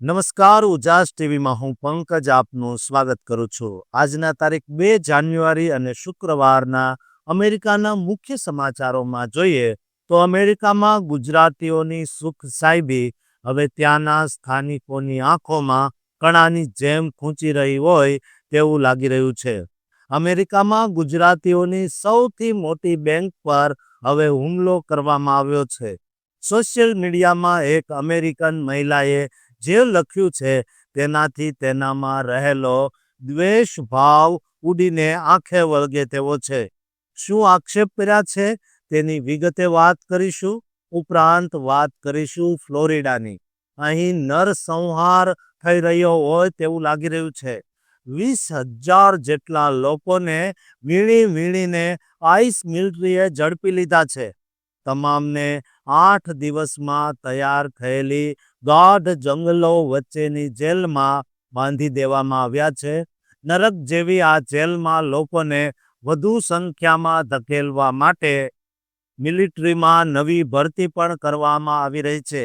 નમસ્કાર, ઉજાસ ટીવીમાં હું પંકજ આપનું સ્વાગત કરું છું. આજના તારીખ બે જાન્યુઆરી અને શુક્રવારના અમેરિકાના મુખ્ય સમાચારોમાં જોઈએ તો અમેરિકામાં ગુજરાતીઓની સુખ સાહેબી હવે ત્યાંના સ્થાનિકોની આંખોમાં કણાની જેમ ખૂંચી રહી હોય તેવું લાગી રહ્યું છે. અમેરિકામાં ગુજરાતીઓની સૌથી મોટી બેંક પર હવે હુમલો કરવામાં આવ્યો છે. સોશિયલ મીડિયામાં એક અમેરિકન મહિલાએ જે લખ્યું છે તેનાથી તેનામાં રહેલો દ્વેષ ભાવ ઉડીને આંખે વળગે તેવો છે. શું આક્ષેપ કર્યા છે? તેની વિગતે વાત કરીશું. ઉપરાંત વાત કરીશું ફ્લોરિડાની. અહીં નરસંહાર થઈ રહ્યો હોય તેવું લાગી રહ્યું છે. વીસ હજાર જેટલા લોકોને વીણી વીણીને આઈસ મિલિટરીએ ઝડપી લીધા છે. તમામને આઠ દિવસમાં તૈયાર થયેલી ગાઢ જંગલો વચ્ચેની જેલમાં બાંધી દેવામાં આવ્યા છે. નરક જેવી આ જેલમાં લોકોને વધુ સંખ્યામાં ધકેલવા માટે મિલિટરીમાં નવી ભરતી પણ કરવામાં આવી રહી છે.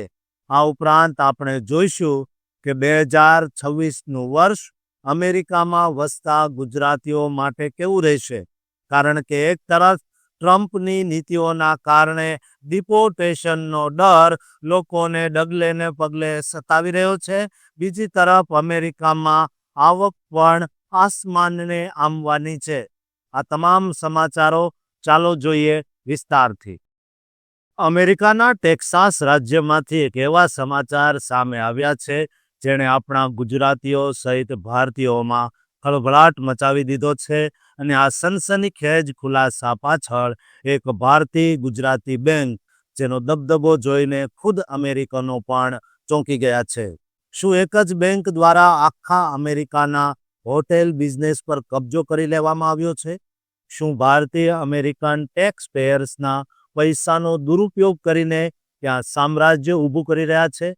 આ ઉપરાંત આપણે જોઈશું કે બે હજાર છવ્વીસનું વર્ષ અમેરિકામાં વસતા ગુજરાતીઓ માટે કેવું રહેશે. કારણ કે એક તરફ ટ્રમ્પની નીતિઓના કારણે ડિપોર્ટેશનનો ડર લોકોને ડગલે ને પગલે સતાવી રહ્યો છે. બીજી તરફ અમેરિકામાં આવક પણ આસમાનને આંબવાની છે. આ તમામ સમાચારો ચાલો જોઈએ વિસ્તારથી. અમેરિકાના ટેક્સાસ રાજ્યમાંથી એક એવા સમાચાર સામે આવ્યા છે, જેણે આપણા ગુજરાતીઓ સહિત ભારતીયોમાં ખળભળાટ મચાવી દીધો છે. અને આ સનસનીખેજ ખુલાસા પાછળ એક ભારતીય ગુજરાતી બેંક, જેનો દબદબો જોઈને ખુદ અમેરિકનો પણ ચોંકી ગયા છે. શું એક જ બેંક દ્વારા આખા અમેરિકાના હોટેલ બિઝનેસ પર કબજો કરી લેવામાં આવ્યો છે? શું ભારતીય અમેરિકન ટેક્સ પેયર્સના પૈસાનો દુરુપયોગ કરીને ત્યાં સામ્રાજ્ય ઊભું કરી રહ્યા છે?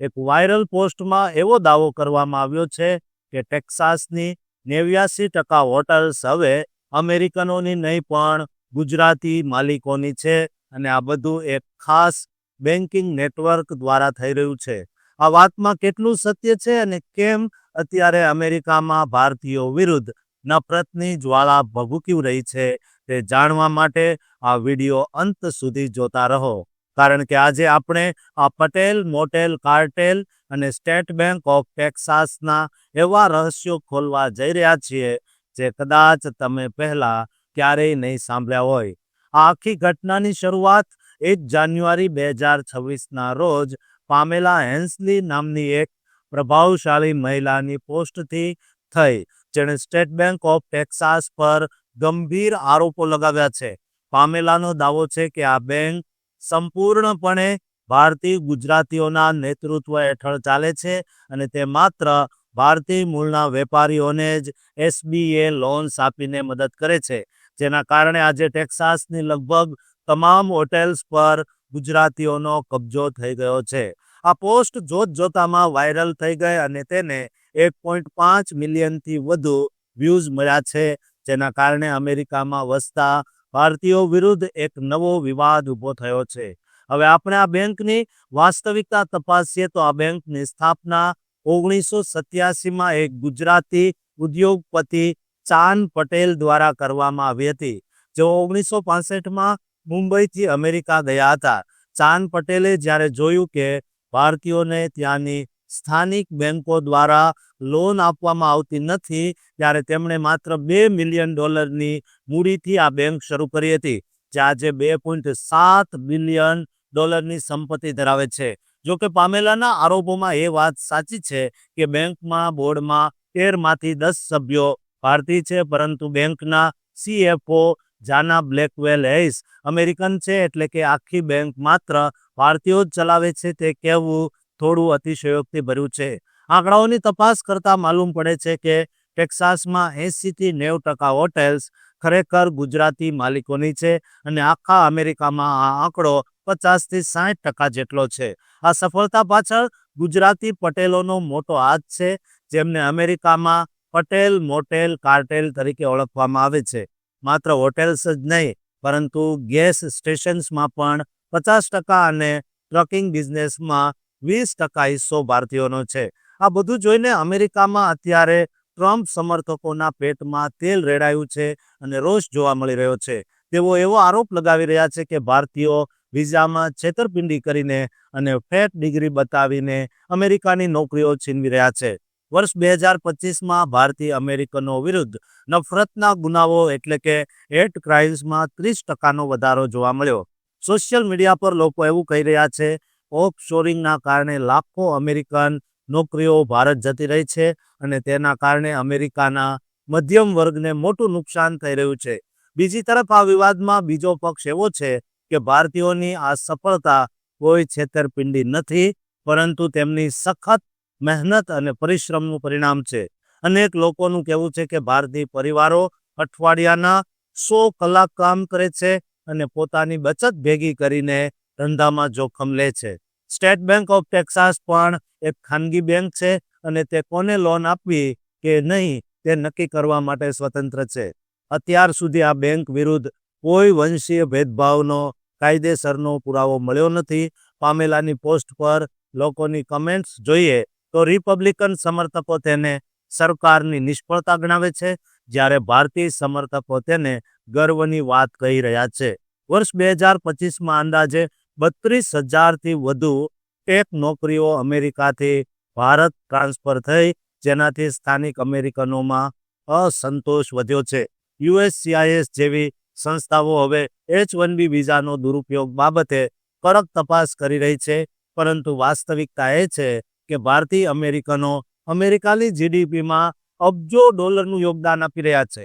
એક વાયરલ પોસ્ટમાં એવો દાવો કરવામાં આવ્યો છે કે ટેક્સાસની નેવ્યાસી ટકા હોટલ્સ હવે અમેરિકનોની નહીં, પણ ગુજરાતી માલિકોની છે. અને આ બધું એક ખાસ બેન્કિંગ નેટવર્ક દ્વારા થઈ રહ્યું છે. આ વાતમાં કેટલું સત્ય છે અને કેમ અત્યારે અમેરિકામાં ભારતીયો વિરુદ્ધ નફરતની જ્વાળા ભભૂકી રહી છે તે જાણવા માટે આ વીડિયો અંત સુધી જોતા રહો. કારણ કે આજે આપણે, આ પટેલ, મોટેલ, કાર્ટેલ અને સ્ટેટ બેંક ઓફ ટેક્સાસના એવા રહસ્યો ખોલવા જઈ રહ્યા છીએ, જે કદાચ તમે પહેલા ક્યારેય નહીં સાંભળ્યા હોય. આ આખી ઘટનાની શરૂઆત એક જાન્યુઆરી બે હજાર છવ્વીસના રોજ પામેલા હેન્સલી નામની એક પ્રભાવશાળી મહિલાની પોસ્ટથી થઈ, જેણે સ્ટેટ બેંક ઓફ ટેક્સાસ પર ગંભીર આરોપો લગાવ્યા છે. પામેલાનો દાવો છે કે આ બેંક સંપૂર્ણપણે ભારતીય ગુજરાતીઓના નેતૃત્વ હેઠળ ચાલે છે અને તે માત્ર ભારતીય મૂળના વેપારીઓને જ એસબીએ લોન્સ આપીને મદદ કરે છે. જેના કારણે આજે ટેક્સાસની લગભગ તમામ હોટેલ્સ પર ગુજરાતીઓનો કબજો થઈ ગયો છે. આ પોસ્ટ જોત જોતામાં વાયરલ થઈ ગઈ અને તેને એક પોઈન્ટ પાંચ મિલિયનથી વધુ વ્યૂઝ મળ્યા છે, જેના કારણે અમેરિકામાં વસતા ભારતીયો વિરુદ્ધ એક નવો વિવાદ ઊભો થયો છે. હવે આપણે આ બેંકની વાસ્તવિકતા તપાસીએ તો આ બેંકની સ્થાપના ઓગણીસો સત્યાસીમાં એક ગુજરાતી ઉદ્યોગપતિ ચાંદ પટેલ દ્વારા કરવામાં આવી હતી. જેઓ ઓગણીસો પાસઠમાં મુંબઈથી અમેરિકા ગયા હતા. ચાંદ પટેલે જ્યારે જોયું કે ભારતીયોને ત્યાંની સ્થાનિક બેંકો દ્વારા લોન આપવામાં આવતી નથી, ત્યારે તેમણે માત્ર બે મિલિયન ડોલરની મૂડીથી આ બેંક શરૂ કરી હતી, જે આજે બે પોઈન્ટ સાત બિલિયન ડોલરની સંપત્તિ ધરાવે છે. જોકે પામેલાના આરોપોમાં એ વાત સાચી છે કે બેંકમાં બોર્ડમાં તેરમાંથી દસ સભ્યો ભારતીય છે, પરંતુ બેંકના સીએફઓ જાના બ્લેકવેલ હેઇસ અમેરિકન છે, એટલે કે આખી બેંક માત્ર ભારતીયો જ ચલાવે છે, તે કહેવું થોડું અતિશયોક્તિ ભર્યું છે. આંકડાઓની તપાસ કરતા માલુમ પડે છે કે ટેક્સાસમાં એંસીથી નેવ ટકા હોટેલ્સ ખરેખર ગુજરાતી માલિકોની છે અને આખા અમેરિકામાં આ આંકડો પચાસથી સાઠ ટકા જેટલો છે. આ સફળતા પાછળ ગુજરાતી પટેલોનો મોટો હાથ છે, જેમને અમેરિકામાં પટેલ મોટેલ કાર્ટેલ તરીકે ઓળખવામાં આવે છે. માત્ર હોટેલ્સ જ નહીં, પરંતુ ગેસ સ્ટેશન્સમાં પણ પચાસ ટકા અને ટ્રકિંગ બિઝનેસમાં વીસ ટકા હિસ્સો ભારતીયોનો છે. આ બધું જોઈને અમેરિકામાં અત્યારે ટ્રમ્પ સમર્થકોના પેટમાં તેલ રેડાયું છે અને રોષ જોવા મળી રહ્યો છે. તેઓ એવો આરોપ લગાવી રહ્યા છે કે ભારતીયો વિઝામાં છેતરપિંડી કરીને અને ફેટ ડિગ્રી બતાવીને અમેરિકાની નોકરીઓ છીનવી રહ્યા છે. વર્ષ બે હજાર પચીસમાં ભારતીય અમેરિકનો વિરુદ્ધ નફરતના ગુનાઓ એટલે કે હેટ ક્રાઇમ્સમાં ત્રીસ ટકાનો વધારો જોવા મળ્યો. સોશિયલ મીડિયા પર લોકો એવું કહી રહ્યા છે ઓફ શોરિંગના કારણે લાખો અમેરિકન નોકરીઓ ભારત જતી રહી છે અને તેના કારણે અમેરિકાના મધ્યમ વર્ગને મોટું નુકસાન થઈ રહ્યું છે. બીજી તરફ આ વિવાદમાં બીજો પક્ષ એવો છે કે ભારતીયોની આ સફળતા કોઈ છેતરપિંડી નથી, પરંતુ તેમની સખત મહેનત અને પરિશ્રમનું પરિણામ છે. અનેક લોકોનું કહેવું છે કે ભારતીય પરિવારો અઠવાડિયાના સો કલાક કામ કરે છે અને પોતાની બચત ભેગી કરીને ધંધામાં જોખમ લે છે. સ્ટેટ બેંક ઓફ ટેક્સાસ પણ એક ખાનગી બેંક છે અને તે કોને લોન આપવી કે નહીં તે નક્કી કરવા માટે સ્વતંત્ર છે. અત્યાર સુધી આ બેંક વિરુદ્ધ કોઈ વંશીય ભેદભાવનો, કાયદેસરનો પુરાવો મળ્યો નથી. પામેલાની પોસ્ટ પર લોકોની કમેન્ટ્સ જોઈએ તો રિપબ્લિકન સમર્થકો તેને સરકારની નિષ્ફળતા ગણાવે છે, જ્યારે ભારતીય સમર્થકો તેને ગર્વની વાત કહી રહ્યા છે. વર્ષ બે હજાર પચીસમાં અંદાજે બત્રીસ હજારથી વધુ ટેક નોકરીઓ અમેરિકાથી ભારત ટ્રાન્સફર થઈ, જેનાથી સ્થાનિક અમેરિકનોમાં અસંતોષ વધ્યો છે. યુએસસીઆઈએસ જેવી સંસ્થાઓ હવે એચ વન બી વિઝાનો દુરુપયોગ બાબતે કડક તપાસ કરી રહી છે, પરંતુ વાસ્તવિકતા એ છે કે ભારતીય અમેરિકનો અમેરિકાની જીડીપીમાં અબજો ડોલરનું યોગદાન આપી રહ્યા છે.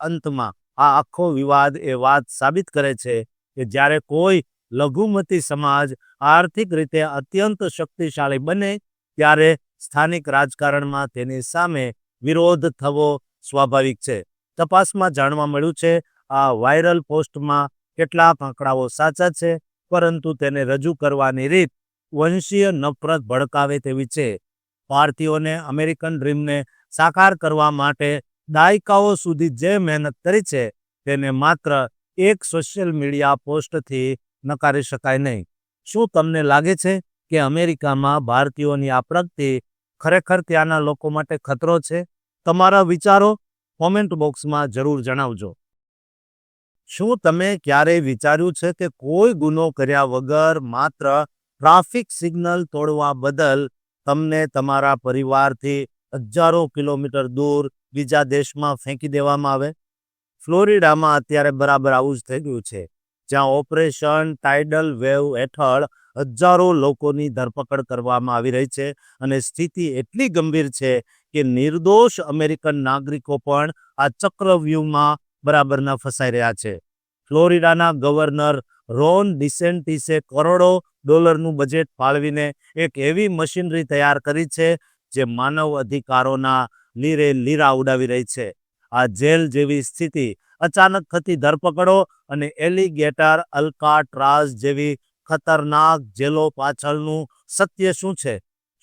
અંતમાં આ આખો વિવાદ એ વાત સાબિત કરે છે કે જ્યારે કોઈ લઘુમતી સમાજ આર્થિક રીતે અત્યંત શક્તિશાળી બને ત્યારે સ્થાનિક રાજકારણમાં તેની સામે વિરોધ થવો સ્વાભાવિક છે. તપાસમાં જાણવા મળ્યું છે, આ વાયરલ પોસ્ટમાં કેટલાક આંકડાઓ સાચા છે, પરંતુ તેને રજૂ કરવાની રીત વંશીય નફરત ભડકાવે તેવી છે. ભારતીયોને અમેરિકન ડ્રીમને સાકાર કરવા માટે દાયકાઓ સુધી જે મહેનત કરી છે, તેને માત્ર એક સોશિયલ મીડિયા પોસ્ટથી નકારી શકાય નહીં. શું તમને લાગે છે કે અમેરિકામાં ભારતીયોની આ પ્રગતિ ખરેખર ત્યાંના લોકો માટે ખતરો છે? તમારા વિચારો કોમેન્ટ બોક્સમાં જરૂર જણાવજો. શું તમે ક્યારેય વિચાર્યું છે કે કોઈ ગુનો કર્યા વગર માત્ર ટ્રાફિક સિગ્નલ તોડવા બદલ તમને તમારા પરિવારથી હજારો કિલોમીટર દૂર બીજા દેશમાં ફેંકી દેવામાં આવે? ફ્લોરિડામાં અત્યારે બરાબર આવું જ થઈ ગયું છે. જ્યાં ઓપરેશન ટાઇડલ વેવ હેઠળ હજારો લોકોની ધરપકડ કરવામાં આવી રહી છે અને સ્થિતિ એટલી ગંભીર છે કે નિર્દોષ અમેરિકન નાગરિકો પણ આ ચક્રવ્યૂહમાં બરાબરના ફસાઈ રહ્યા છે. ફ્લોરિડાના ગવર્નર રોન ડિસેન્ટિસે કરોડો ડોલરનું બજેટ ફાળવીને એક એવી મશીનરી તૈયાર કરી છે જે માનવ અધિકારોના લીરે લીરા ઉડાવી રહી છે. આ જેલ જેવી સ્થિતિ અચાનક થતી ધરપકડો અને એલિગેટર અલ્કાટ્રાઝ જેવી ખતરનાક જેલો પાછળનું સત્ય શું છે?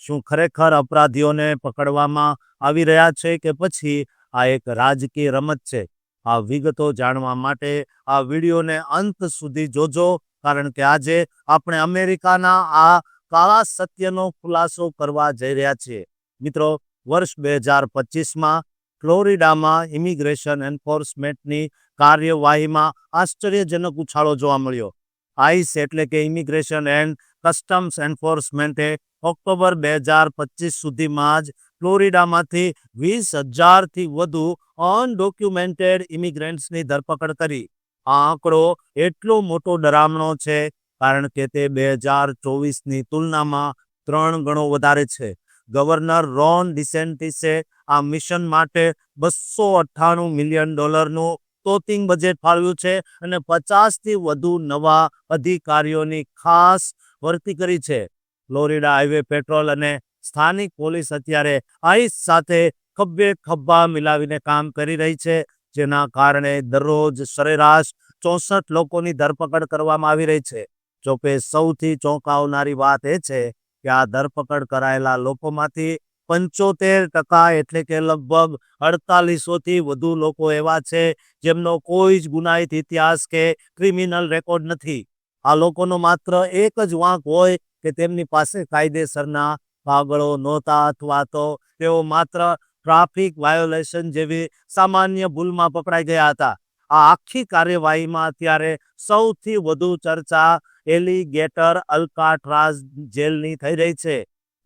શું ખરેખર અપરાધીઓને પકડવામાં આવી રહ્યા છે કે પછી આ એક રાજકીય રમત છે? આ વિગતો જાણવા માટે આ વિડીયોને અંત સુધી જોજો, કારણ કે આજે આપણે અમેરિકાના આ કાળા સત્યનો ખુલાસો કરવા જઈ રહ્યા છીએ. મિત્રો, વર્ષ બે હજાર પચીસમાં ફ્લોરિડામાં ઇમિગ્રેશન એન્ફોર્સમેન્ટની કાર્યવાહીમાં આશ્ચર્યજનક ઉછાળો જોવા મળ્યો. આઈસ એટલે કે ઇમિગ્રેશન એન્ડ કસ્ટમ્સ એન્ફોર્સમેન્ટે ઓક્ટોબર બે હજાર પચીસ સુધીમાં જ ફ્લોરિડામાંથી વીસ હજારથી વધુ અનડોક્યુમેન્ટેડ ઇમિગ્રન્ટ્સની ધરપકડ કરી. આ આંકડો એટલો મોટો ડરામણો છે કારણ કે તે બે હજાર ચોવીસની તુલનામાં ત્રણ ગણો વધારે છે. ગવર્નર રોન ડિસેન્ટિસે આ મિશન માટે બસો અઠ્ઠાણું મિલિયન ડોલરનું તોતિંગ બજેટ ફાળવ્યું છે અને પચાસથી વધુ નવા અધિકારીઓની ખાસ ભરતી કરી છે. ફ્લોરિડા હાઈવે પેટ્રોલ અને સ્થાનિક પોલીસ અત્યારે આઈસ સાથે ખભે ખભા મિલાવીને કામ કરી રહી છે, જેના કારણે દરરોજ સરેરાશ ચોસઠ લોકોની ધરપકડ કરવામાં આવી રહી છે. જોકે સૌથી ચોંકાવનારી વાત એ છે કે આ ધરપકડ કરાયેલા લોકોમાંથી પંચોતેર ટકા એટલે કે લગભગ અડતાલીસોથી વધુ લોકો એવા છે જેમનો કોઈ જ ગુનાહિત ઇતિહાસ કે ક્રિમિનલ રેકોર્ડ નથી. આ લોકોનો માત્ર એક જ વાંક હોય કે તેમની પાસે કાયદેસરના કાગળો નહોતા અથવા તો તેઓ માત્ર ટ્રાફિક વાયોલેશન જેવી સામાન્ય ભૂલમાં પકડાઈ ગયા હતા. આ આખી કાર્યવાહીમાં અત્યારે સૌથી વધુ ચર્ચા એલિગેટર અલ્કાટ્રાઝ જેલની થઈ રહી છે,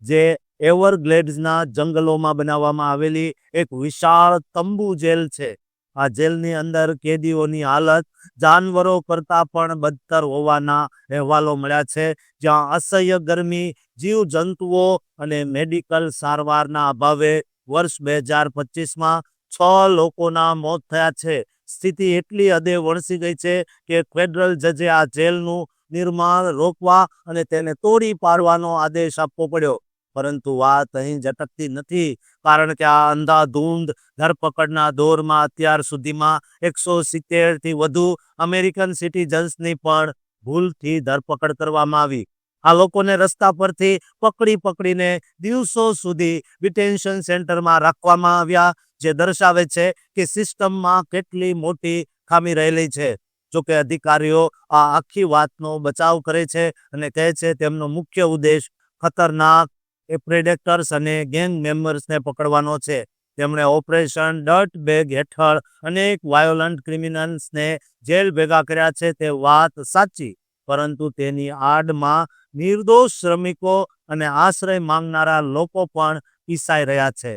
જે એવરગ્લેડ્સના જંગલોમાં બનાવવામાં આવેલી એક વિશાળ તંબુ જેલ છે. આ જેલની અંદર કેદીઓની હાલત જાનવરો કરતાં પણ બદતર હોવાના અહેવાલો મળ્યા છે. જ્યાં અસહ્ય ગરમી, જીવજંતુઓ અને મેડિકલ સારવારના અભાવે વર્ષ બે હજાર પચીસમાં છ લોકોના મોત થયા છે. સ્થિતિ એટલી હદે વણસી ગઈ છે કે ફેડરલ જજે આ જેલનું નિર્માણ રોકવા અને તેને તોડી પાડવાનો આદેશ આપવો પડ્યો. પરંતુ વાત અહીં જ અટકતી નથી, કારણ કે આ અંધાધૂંધ ધરપકડના દોરમાં અત્યાર સુધીમાં એકસો સિત્તેરથી વધુ અમેરિકન સિટીઝન્સની પણ ભૂલથી ધરપકડ કરવામાં આવી. આ લોકોને રસ્તા પરથી પકડી પકડીને દિવસો સુધી ડિટેન્શન સેન્ટરમાં રાખવામાં આવ્યા, જે દર્શાવે છે કે સિસ્ટમમાં કેટલી મોટી ખામી રહેલી છે. જોકે અધિકારીઓ આ આખી વાતનો બચાવ કરે છે અને કહે છે તેમનો મુખ્ય ઉદ્દેશ ખતરનાક એ પ્રેડેક્ટર્સ અને ગેંગ મેમ્બર્સને પકડવાનો છે. તેમણે ઓપરેશન ડટ બેગ હેઠળ અનેક વાયોલન્ટ ક્રિમિનલ્સને જેલ ભેગા કર્યા છે તે વાત સાચી, પરંતુ તેની આડમાં નિર્દોષ શ્રમિકો અને આશ્રય માંગનારા લોકો પણ પીસાઈ રહ્યા છે.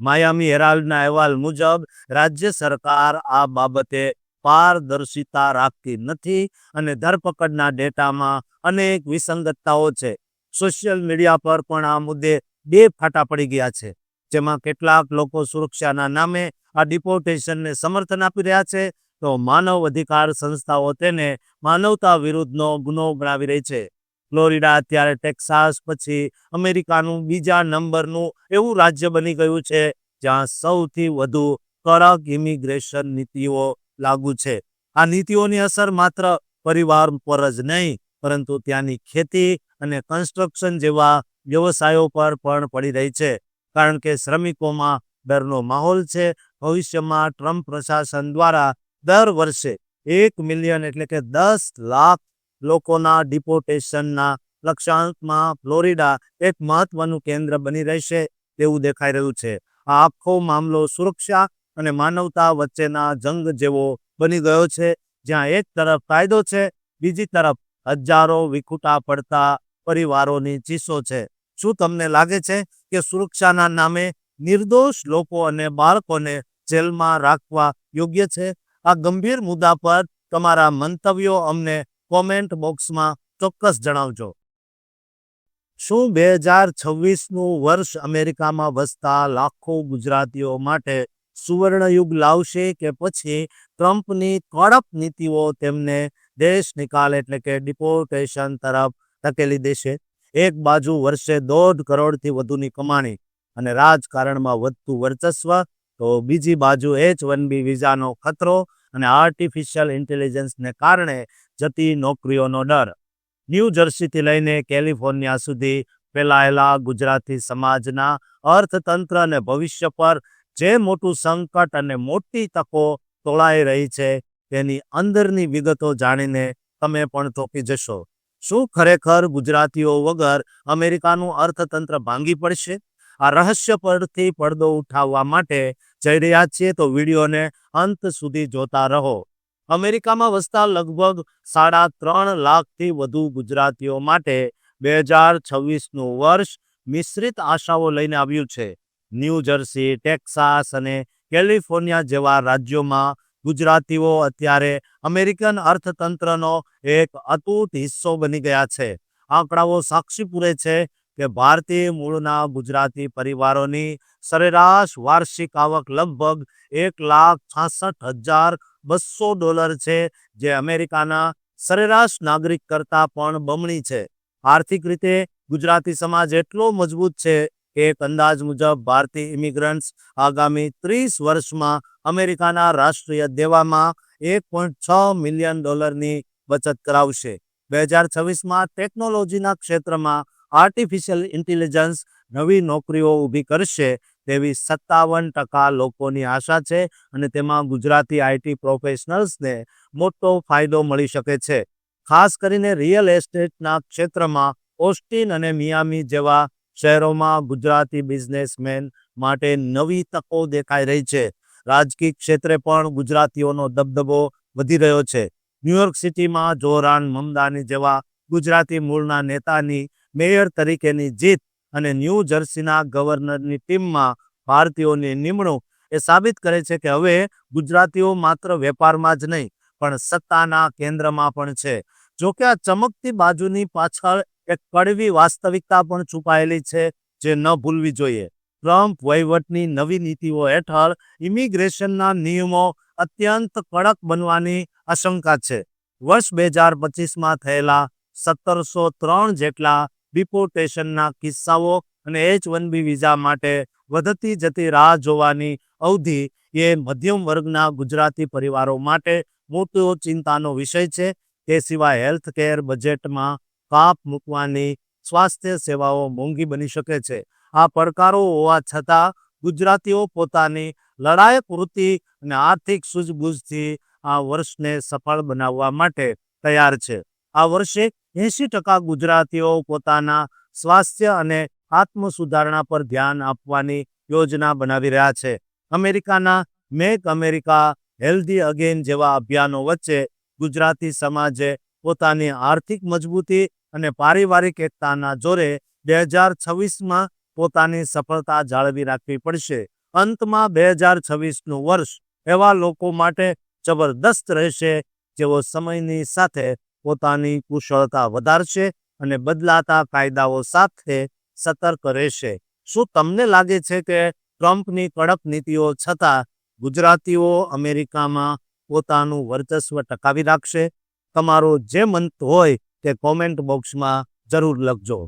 માયામી હેરાલ્ડના અહેવાલ મુજબ, રાજ્ય સરકાર આ બાબતે પારદર્શિતા રાખતી નથી અને ધરપકડના ડેટામાં અનેક વિસંગતતાઓ છે. સોશિયલ મીડિયા પર પણ આ મુદ્દે બે ફાટા પડી ગયા છે. જેમાં કેટલાક લોકો સુરક્ષાના નામે આ ડિપોર્ટેશનને સમર્થન આપી રહ્યા છે. તો માનવ અધિકાર સંસ્થાઓ તેને માનવતા વિરુદ્ધનો ગુનો ગણાવી રહી છે. ફ્લોરિડા અત્યારે ટેક્સાસ પછી અમેરિકાનું બીજા નંબરનું એવું રાજ્ય બની ગયું છે, જ્યાં સૌથી વધુ કડક ઇમિગ્રેશન નીતિઓ લાગુ છે. આ નીતિઓની અસર માત્ર પરિવાર પર જ નહીં પરંતુ ત્યાંની ખેતી અને કન્સ્ટ્રક્શન જેવા વ્યવસાયો પર પણ પડી રહી છે. કારણ કે શ્રમિકોમાં ડરનો માહોલ છે. ભવિષ્યમાં ટ્રમ્પ પ્રશાસન દ્વારા દર વર્ષે એક મિલિયન એટલે કે દસ લાખ લોકોના ડિપોર્ટેશનના લક્ષ્યાંકમાં ફ્લોરિડા એક મહત્વનું કેન્દ્ર બની રહેશે તેવું દેખાઈ રહ્યું છે. આ આખો મામલો સુરક્ષા અને માનવતા વચ્ચેના જંગ જેવો બની ગયો છે. જ્યાં એક તરફ કાયદો છે, બીજી તરફ હજારો વિખૂટા પડતા પરિવારોની ચીસો છે. શું તમને લાગે છે કે સુરક્ષાના નામે નિર્દોષ લોકો અને બાળકોને જેલમાં રાખવા યોગ્ય છે? આ ગંભીર મુદ્દા પર તમારા મંતવ્યો અમને કોમેન્ટ બોક્સમાં ચોક્કસ જણાવજો. શું બે હજાર છવ્વીસનું વર્ષ અમેરિકામાં વસતા લાખો ગુજરાતીઓ માટે સુવર્ણયુગ લાવશે કે પછી ટ્રમ્પની કડક નીતિઓ તેમને દેશ નિકાલ એટલે કે ડિપોર્ટેશન તરફ ધકેલી દેશે. એક બાજુ વર્ષે દોઢ કરોડથી વધુની કમાણી અને રાજકારણમાં વધતું વર્ચસ્વ, તો બીજી બાજુ એચ વન બી વિઝાનો ખતરો અને આર્ટિફિશિયલ ઇન્ટેલિજન્સને કારણે જતી નોકરીઓનો ડર. ન્યૂ જર્સીથી લઈને કેલિફોર્નિયા સુધી ફેલાયેલા ગુજરાતી સમાજના અર્થતંત્ર અને ભવિષ્ય પર જે મોટું સંકટ અને મોટી તકો તોળાઈ રહી છે તેની અંદરની વિગતો જાણીને તમે પણ ચોંકી જશો. શું ખરેખર ગુજરાતીઓ વગર અમેરિકાનું અર્થતંત્ર ભાંગી પડશે? આ રહસ્ય પરથી પડદો ઉઠાવવા માટે જઈ રહ્યા છીએ તો વિડીયોને અંત સુધી જોતા રહો. અમેરિકામાં વસતા લગભગ સાડા ત્રણ લાખથી વધુ ગુજરાતીઓ માટે બે હજાર છવ્વીસનું વર્ષ મિશ્રિત આશાઓ લઈને આવ્યું છે. ન્યૂ જર્સી, ટેક્સાસ અને કેલિફોર્નિયા જેવા રાજ્યોમાં ગુજરાતીઓ અત્યારે અમેરિકન અર્થતંત્રનો એક અતૂટ હિસ્સો બની ગયા છે. આંકડાઓ સાક્ષી પૂરે છે કે ભારતીય મૂળના ગુજરાતી પરિવારોની સરેરાશ વાર્ષિક આવક લગભગ એક લાખ છાસઠ હજાર બસો ડોલર છે, જે અમેરિકાના સરેરાશ નાગરિક કરતાં પણ બમણી છે. આર્થિક રીતે ગુજરાતી સમાજ એટલો મજબૂત છે એક અંદાજ મુજબ ભારતીય ઇમિગ્રન્ટ્સ આગામી ત્રીસ વર્ષમાં અમેરિકાના રાષ્ટ્રીય દેવામાં એક પોઈન્ટ છ મિલિયન ડોલરની બચત કરાવશે. બે હજાર છવ્વીસમાં ટેકનોલોજીના ક્ષેત્રમાં આર્ટિફિશિયલ ઇન્ટેલિજન્સ નવી નોકરીઓ ઊભી કરશે તેવી સત્તાવન ટકા લોકોની આશા છે અને તેમાં ગુજરાતી આઈટી પ્રોફેશનલ્સને મોટો ફાયદો મળી શકે છે. ખાસ કરીને રિયલ એસ્ટેટના ક્ષેત્રમાં ઓસ્ટિન અને મિયામી જેવા શહેરોમાં ગુજરાતી બિઝનેસમેન માટે નવી તકો દેખાઈ રહી છે. રાજકીય ક્ષેત્રે પણ ગુજરાતીઓનો દબદબો વધી રહ્યો છે. ન્યુયોર્ક સિટીમાં જોહરાન મમદાની જેવા ગુજરાતી મૂળના નેતાની મેયર તરીકેની જીત અને ન્યૂ જર્સીના ગવર્નરની ટીમમાં ભારતીયોની નિમણૂક એ સાબિત કરે છે કે હવે ગુજરાતીઓ માત્ર વેપારમાં જ નહીં, પણ સત્તાના કેન્દ્રમાં પણ છે. જોકે આ ચમકતી બાજુની પાછળ એક કડવી વાસ્તવિકતા પણ છુપાયેલી છે જે ન ભૂલવી જોઈએ. ટ્રમ્પ વહીવટની નવી નીતિઓ હેઠળ ઇમિગ્રેશનના નિયમો અત્યંત કડક બનવાની આશંકા છે. વર્ષ બે હજાર પચીસમાં થયેલા સત્તરસો ત્રણ જેટલા ડિપોર્ટેશનના કિસ્સાઓ અને એચ વન બી વિઝા માટે વધતી જતી રાહ જોવાની અવધિ એ મધ્યમ વર્ગના ગુજરાતી પરિવારો માટે મોટો ચિંતાનો વિષય છે. તે સિવાય હેલ્થ કેર બજેટમાં કાપ મૂકવાની સ્વાસ્થ્ય સેવાઓ મોંઘી બની શકે છે. આ પડકારો હોવા છતાં ગુજરાતીઓ પોતાની લડાયક વૃત્તિ અને આર્થિક સૂઝબૂઝથી આ વર્ષને સફળ બનાવવા માટે તૈયાર છે. આ વર્ષે એંશી ટકા ગુજરાતીઓ પોતાના સ્વાસ્થ્ય અને આત્મ સુધારણા પર ધ્યાન આપવાની યોજના બનાવી રહ્યા છે. અમેરિકાના મેક અમેરિકા હેલ્ધી અગેન જેવા અભિયાનો વચ્ચે ગુજરાતી સમાજે પોતાની આર્થિક મજબૂતી અને પારિવારિક એકતાના જોરે બે હજાર છવ્વીસમાં પોતાની સફળતા જાળવી રાખવી પડશે. અંતમાં બે હજાર છવ્વીસનું વર્ષ એવા લોકો માટે જબરદસ્ત રહેશે જેઓ સમયની સાથે પોતાની કુશળતા વધારશે અને બદલાતા કાયદાઓ સાથે સતર્ક રહેશે. શું તમને લાગે છે કે ટ્રમ્પની કડક નીતિઓ છતાં ગુજરાતીઓ અમેરિકામાં પોતાનું વર્ચસ્વ ટકાવી રાખશે? તમારો જે મંત હોય તે કોમેન્ટ બોક્સમાં જરૂર લખજો.